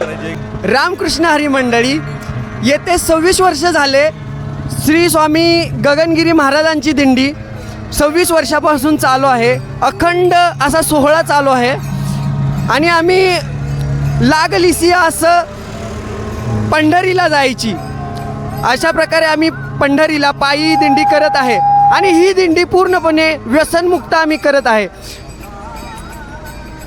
रामकृष्ण हरी मंडळी येते सव्वीस वर्ष झाले श्री स्वामी गगनगिरी महाराजांची दिंडी. सव्वीस वर्षापासून चालू आहे. अखंड असा सोहळा चालू आहे. आणि आम्ही लागलिसिया असं पंढरीला जायची. अशा प्रकारे आम्ही पंढरीला पायी दिंडी करत आहे. आणि ही दिंडी पूर्णपणे व्यसनमुक्त आम्ही करत आहे.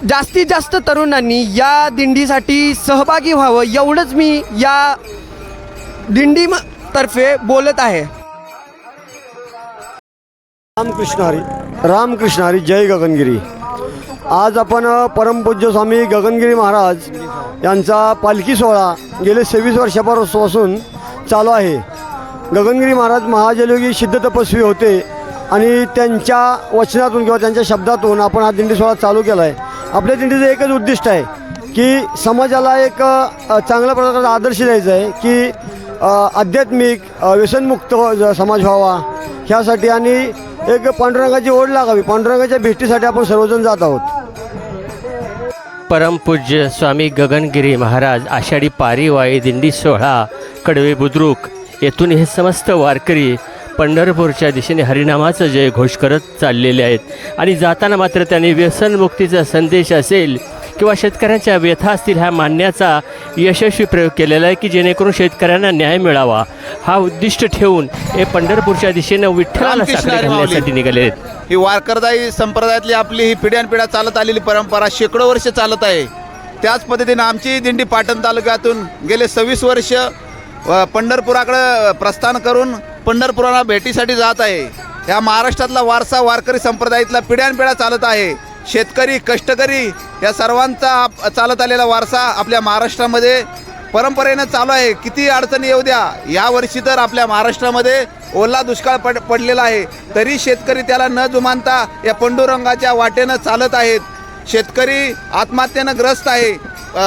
जास्तीत जास्त तरुणांनी या दिंडीसाठी सहभागी व्हावं एवढंच मी या दिंडी तर्फे बोलत आहे. रामकृष्ण हरी. रामकृष्ण हरी जय गगनगिरी. आज आपण परमपूज्य स्वामी गगनगिरी महाराज यांचा पालखी सोहळा गेले सव्वीस वर्षापासून चालू आहे. गगनगिरी महाराज महाजलयोगी सिद्ध तपस्वी होते आणि त्यांच्या वचनातून किंवा त्यांच्या शब्दातून आपण हा दिंडी सोहळा चालू केला आहे आपल्या दिंडीचं एकच उद्दिष्ट आहे की समाजाला एक चांगल्या प्रकारचा आदर्श द्यायचा आहे की आध्यात्मिक व्यसनमुक्त हो, समाज व्हावा. ह्यासाठी आणि एक पांडुरंगाची ओढ लागावी. पांडुरंगाच्या भेटीसाठी आपण सर्वजण जात आहोत. परमपूज्य स्वामी गगनगिरी महाराज आषाढी पारिवाई दिंडी सोहळा कडवे बुद्रुक येथून हे समस्त वारकरी पंढरपूरच्या दिशेने हरिनामाचा जय घोष करत चाललेले आहेत. आणि जाताना मात्र त्यांनी व्यसनमुक्तीचा संदेश असेल किंवा शेतकऱ्यांच्या व्यथा असतील ह्या मांडण्याचा यशस्वी प्रयोग केलेला आहे की जेणेकरून शेतकऱ्यांना न्याय मिळावा. हा उद्दिष्ट ठेवून हे पंढरपूरच्या दिशेनं विठ्ठलाला साखळी घालण्यासाठी. निघाले आहेत. ही वारकरदायी संप्रदायातली आपली ही पिढ्यानपिढ्या चालत आलेली परंपरा शेकडो वर्ष चालत आहे. त्याच पद्धतीने आमची दिंडी पाटण तालुक्यातून गेले सव्वीस वर्ष पंढरपुराकडं प्रस्थान करून पंढरपुराला भेटीसाठी जात आहे. या महाराष्ट्रातला वारसा वारकरी संप्रदायातला पिढ्यानपिढ्या चालत आहे. शेतकरी कष्टकरी या सर्वांचा आप- चालत आलेला वारसा आपल्या महाराष्ट्रामध्ये परंपरेनं चालू आहे. किती अडचणी येऊ द्या. यावर्षी तर आपल्या महाराष्ट्रामध्ये ओला दुष्काळ पड पडलेला आहे. तरी शेतकरी त्याला न जुमानता या पंडुरंगाच्या वाटेनं चालत आहेत. शेतकरी आत्महत्येनं ग्रस्त आहे.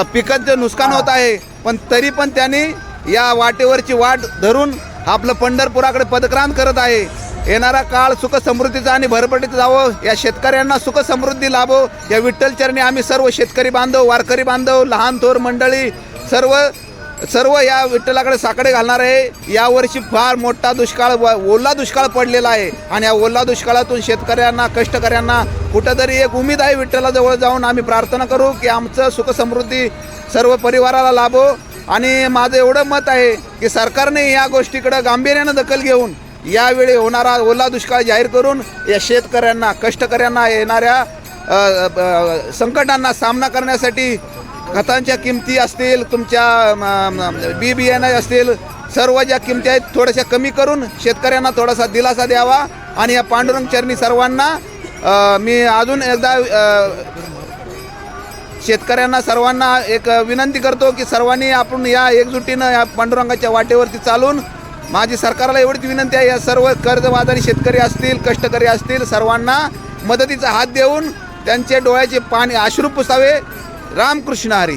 पिकांचं नुकसान होत आहे. पण तरी पण त्यांनी या वाटेवरची वाट धरून आपलं पंढरपुराकडे पदक्रांत करत आहे. येणारा काळ सुख समृद्धीचा आणि भरभटीत जावं. या शेतकऱ्यांना सुख समृद्धी लाभो. या विठ्ठलचरणी आम्ही सर्व शेतकरी बांधव वारकरी बांधव लहान थोर मंडळी सर्व सर्व या विठ्ठलाकडे साकडे घालणार आहे. यावर्षी फार मोठा दुष्काळ व ओला दुष्काळ पडलेला आहे. आणि या ओला दुष्काळातून शेतकऱ्यांना कष्टकऱ्यांना कुठंतरी एक उमेद आहे विठ्ठलाजवळ जाऊन आम्ही प्रार्थना करू की आमचं सुख समृद्धी सर्व परिवाराला लाभो. आणि माझं एवढं मत आहे की सरकारने या गोष्टीकडं गांभीर्यानं दखल घेऊन यावेळी होणारा ओला दुष्काळ जाहीर करून या शेतकऱ्यांना कष्टकऱ्यांना येणाऱ्या संकटांना सामना करण्यासाठी खतांच्या किमती असतील तुमच्या बी बियाणं असतील सर्व ज्या किमती आहेत थोड्याशा कमी करून शेतकऱ्यांना थोडासा दिलासा द्यावा. आणि या पांडुरंग चरणी सर्वांना मी अजून एकदा शेतकऱ्यांना सर्वांना एक विनंती करतो की सर्वांनी आपण या एकजुटीनं या पांडुरंगाच्या वाटेवरती चालून माझी सरकारला एवढीच विनंती आहे या सर्व कर्जबाजारी शेतकरी असतील कष्टकरी असतील सर्वांना मदतीचा हात देऊन त्यांचे डोळ्याचे पाणी अश्रू पुसावे. रामकृष्ण हरी.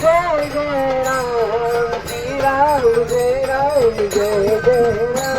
जय जय राम. श्री राम